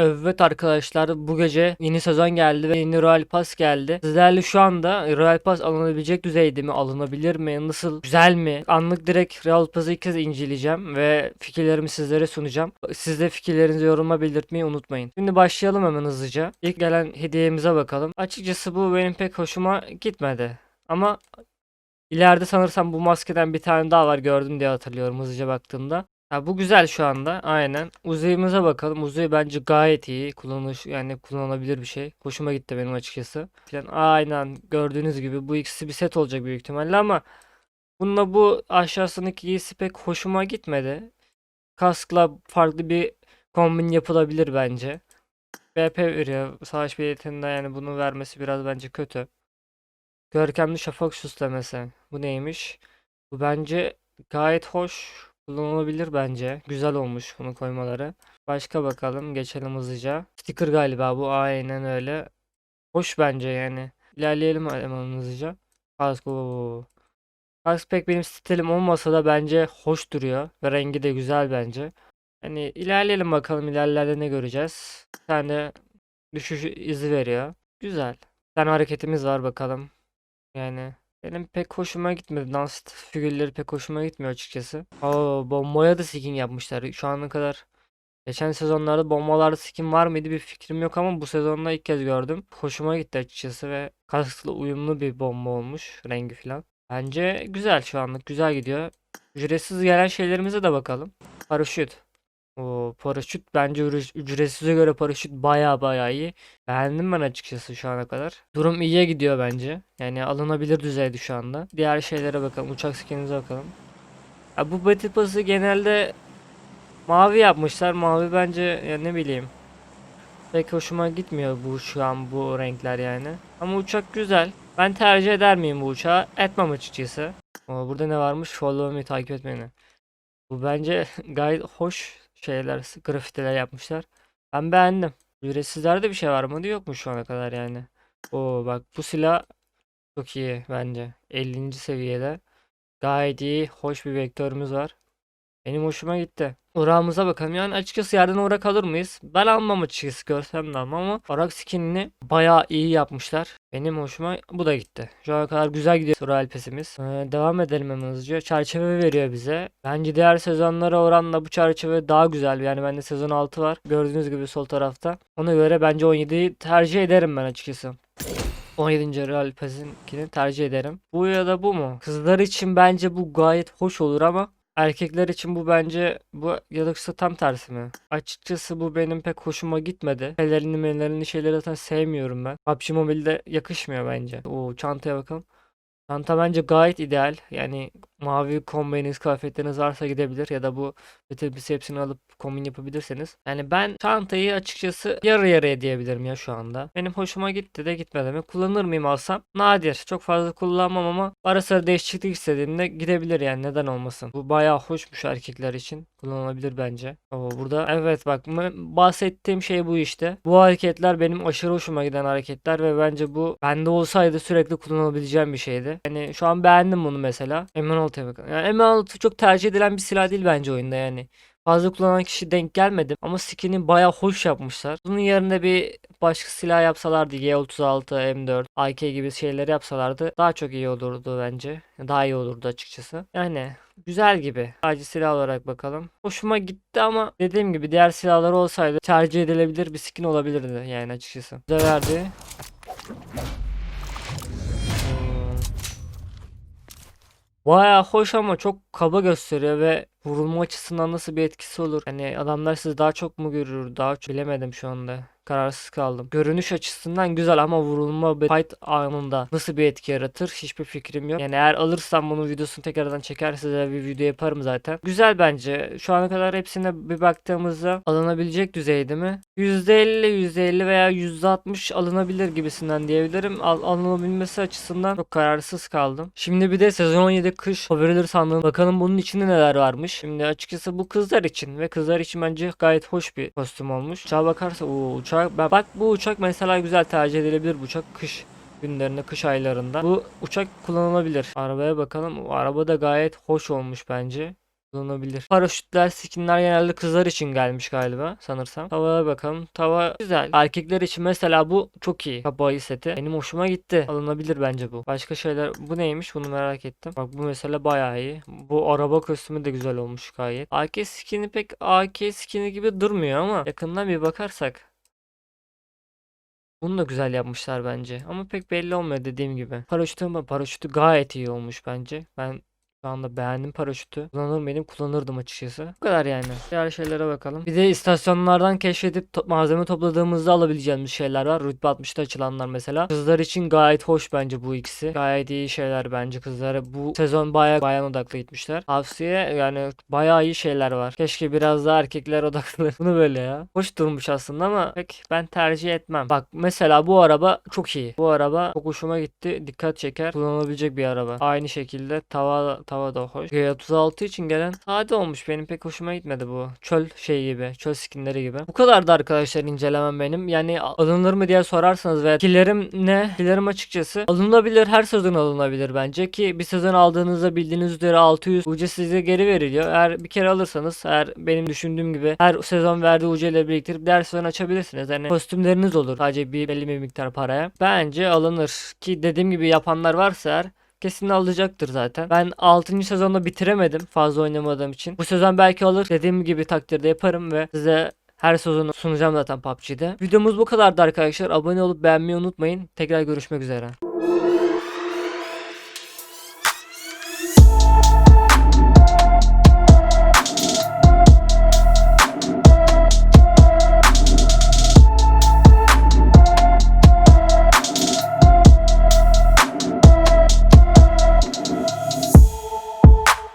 Evet arkadaşlar bu gece yeni sezon geldi ve yeni Royal Pass geldi. Sizlerle şu anda Royal Pass alınabilecek düzeyde mi? Alınabilir mi? Nasıl? Güzel mi? Anlık direkt Royal Pass'ı ilk kez inceleyeceğim ve fikirlerimi sizlere sunacağım. Siz de fikirlerinizi yoruma belirtmeyi unutmayın. Şimdi başlayalım hemen hızlıca. İlk gelen hediyemize bakalım. Açıkçası bu benim pek hoşuma gitmedi. Ama ileride sanırsam bu maskeden bir tane daha var gördüm diye hatırlıyorum hızlıca baktığımda. Ha, bu güzel şu anda. Aynen. Uzayımıza bakalım. Uzay bence gayet iyi. Kullanış yani kullanılabilir bir şey. Hoşuma gitti benim açıkçası. Falan. Aynen gördüğünüz gibi bu ikisi bir set olacak büyük ihtimalle ama bununla bu aşağısındaki giysi pek hoşuma gitmedi. Kaskla farklı bir kombin yapılabilir bence. BP veriyor. Savaş biletinde yani bunu vermesi biraz bence kötü. Görkemli şafak süslemesi. Bu neymiş? Bu bence gayet hoş. Kullanılabilir bence. Güzel olmuş bunu koymaları. Başka bakalım. Geçelim hızlıca. Sticker galiba bu. Aynen öyle. Hoş bence yani. İlerleyelim hemen hızlıca. Kask o. Kask pek benim stilim olmasa da bence hoş duruyor. Ve rengi de güzel bence. Hani ilerleyelim bakalım ilerlerde ne göreceğiz. Bir tane düşüş izi veriyor. Güzel. Bir tane hareketimiz var bakalım. Yani benim pek hoşuma gitmedi. Dans figürleri pek hoşuma gitmiyor açıkçası. Oo, bombaya da skin yapmışlar. Şu ana kadar geçen sezonlarda bombalarda skin var mıydı bir fikrim yok ama bu sezonda ilk kez gördüm. Hoşuma gitti açıkçası ve kaskla uyumlu bir bomba olmuş rengi falan. Bence güzel şu anlık güzel gidiyor. Ücretsiz gelen şeylerimize de bakalım. Paraşüt. O paraşüt bence ücre- ücretsize göre paraşüt baya baya iyi. Beğendim ben açıkçası şu ana kadar. Durum iyiye gidiyor bence. Yani alınabilir düzeyde şu anda. Diğer şeylere bakalım. Uçak skinimize bakalım. Ya bu Battle Pass'ı genelde mavi yapmışlar. Mavi bence ya ne bileyim. Pek hoşuma gitmiyor bu şu an bu renkler yani. Ama uçak güzel. Ben tercih eder miyim bu uçağı? Etmem açıkçası. Ama burada ne varmış? Follow me takip et beni. Bu bence gayet hoş şeyler, grafitiler yapmışlar. Ben beğendim. Ücretsizlerde bir şey var mı? Yok mu şu ana kadar yani? Oo bak bu silah çok iyi bence. 50. seviyede. Gayet iyi, hoş bir vektörümüz var. Benim hoşuma gitti. Urağımıza bakalım. Yani açıkçası yerden uğrak alır mıyız? Ben almam açıkçası görsem de almam ama uğrak skinini bayağı iyi yapmışlar. Benim hoşuma bu da gitti. Şu ana kadar güzel gidiyor Royal Pass'imiz. Ee, devam edelim hemen hızlıca. Çerçeve veriyor bize. Bence diğer sezonlara oranla bu çerçeve daha güzel. Yani bende sezon 6 var. Gördüğünüz gibi sol tarafta. Ona göre bence 17'yi tercih ederim ben açıkçası. 17. Royal Pass'inkini tercih ederim. Bu ya da bu mu? Kızlar için bence bu gayet hoş olur ama erkekler için bu bence bu kısa tam tersi mi? Açıkçası bu benim pek hoşuma gitmedi. Pelerini melerini şeyleri zaten sevmiyorum ben. PUBG Mobile'de yakışmıyor bence. O çantaya bakalım. Çanta bence gayet ideal. Yani mavi kombininiz, kıyafetleriniz varsa gidebilir ya da bu Pass hepsini alıp kombin yapabilirseniz. Yani ben çantayı açıkçası yarı yarıya diyebilirim ya şu anda. Benim hoşuma gitti de gitmedi mi? Kullanır mıyım alsam? Nadir. Çok fazla kullanmam ama ara sıra değişiklik istediğimde gidebilir yani neden olmasın. Bu bayağı hoşmuş erkekler için. Kullanılabilir bence. Oo, burada evet bak bahsettiğim şey bu işte. Bu hareketler benim aşırı hoşuma giden hareketler ve bence bu bende olsaydı sürekli kullanabileceğim bir şeydi. Yani şu an beğendim bunu mesela. M16'ya bakın. Yani M16 çok tercih edilen bir silah değil bence oyunda yani. Fazla kullanan kişi denk gelmedi ama skin'i bayağı hoş yapmışlar. Bunun yerine bir başka silah yapsalardı Y36, M4, AK gibi şeyleri yapsalardı daha çok iyi olurdu bence. Daha iyi olurdu açıkçası. Yani güzel gibi. Sadece silah olarak bakalım. Hoşuma gitti ama dediğim gibi diğer silahlar olsaydı tercih edilebilir bir skin olabilirdi yani açıkçası. Bize verdi. Baya hoş ama çok kaba gösteriyor ve vurulma açısından nasıl bir etkisi olur? Hani adamlar sizi daha çok mu görür? Daha çok bilemedim şu anda. Kararsız kaldım. Görünüş açısından güzel ama vurulma ve fight anında nasıl bir etki yaratır? Hiçbir fikrim yok. Yani eğer alırsam bunun videosunu tekrardan çeker size bir video yaparım zaten. Güzel bence. Şu ana kadar hepsine bir baktığımızda alınabilecek düzeyde mi? %50, %50 veya %60 alınabilir gibisinden diyebilirim. Al alınabilmesi açısından çok kararsız kaldım. Şimdi bir de sezon 17 kış favorileri sandım. Bakalım bunun içinde neler varmış. Şimdi açıkçası bu kızlar için ve kızlar için bence gayet hoş bir kostüm olmuş. Uçağa bakarsa o uçak bak bu uçak mesela güzel tercih edilebilir bu uçak kış günlerinde kış aylarında. Bu uçak kullanılabilir. Arabaya bakalım. O araba da gayet hoş olmuş bence. kullanılabilir. Paraşütler, skinler genelde kızlar için gelmiş galiba sanırsam. Tavaya bakalım. Tava güzel. Erkekler için mesela bu çok iyi. Kapağı seti. Benim hoşuma gitti. Alınabilir bence bu. Başka şeyler. Bu neymiş? Bunu merak ettim. Bak bu mesela bayağı iyi. Bu araba kostümü de güzel olmuş gayet. AK skini pek AK skini gibi durmuyor ama yakından bir bakarsak bunu da güzel yapmışlar bence. Ama pek belli olmuyor dediğim gibi. Paraşütü ama paraşütü gayet iyi olmuş bence. Ben şu anda beğendim paraşütü. Kullanır mıydım? Kullanırdım açıkçası. Bu kadar yani. Diğer şeylere bakalım. Bir de istasyonlardan keşfedip to- malzeme topladığımızda alabileceğimiz şeyler var. Rütbe 60'ta açılanlar mesela. Kızlar için gayet hoş bence bu ikisi. Gayet iyi şeyler bence kızlara. Bu sezon bayağı bayan odaklı gitmişler. Tavsiye yani bayağı iyi şeyler var. Keşke biraz daha erkekler odaklı. Bunu böyle ya. Hoş durmuş aslında ama pek ben tercih etmem. Bak mesela bu araba çok iyi. Bu araba çok hoşuma gitti. Dikkat çeker. Kullanılabilecek bir araba. Aynı şekilde tava tava da hoş. G36 için gelen sade olmuş. Benim pek hoşuma gitmedi bu. Çöl şey gibi. Çöl skinleri gibi. Bu kadardı arkadaşlar incelemem benim. Yani alınır mı diye sorarsanız ve fikirlerim ne? Fikirlerim açıkçası alınabilir. Her sezon alınabilir bence ki bir sezon aldığınızda bildiğiniz üzere 600 UC size geri veriliyor. Eğer bir kere alırsanız eğer benim düşündüğüm gibi her sezon verdiği UC ile biriktirip diğer sezon açabilirsiniz. Yani kostümleriniz olur. Sadece bir belli bir miktar paraya. Bence alınır ki dediğim gibi yapanlar varsa eğer Kesin alacaktır zaten. Ben 6. sezonda bitiremedim fazla oynamadığım için. Bu sezon belki alır. Dediğim gibi takdirde yaparım ve size her sezonu sunacağım zaten PUBG'de. Videomuz bu kadardı arkadaşlar. Abone olup beğenmeyi unutmayın. Tekrar görüşmek üzere.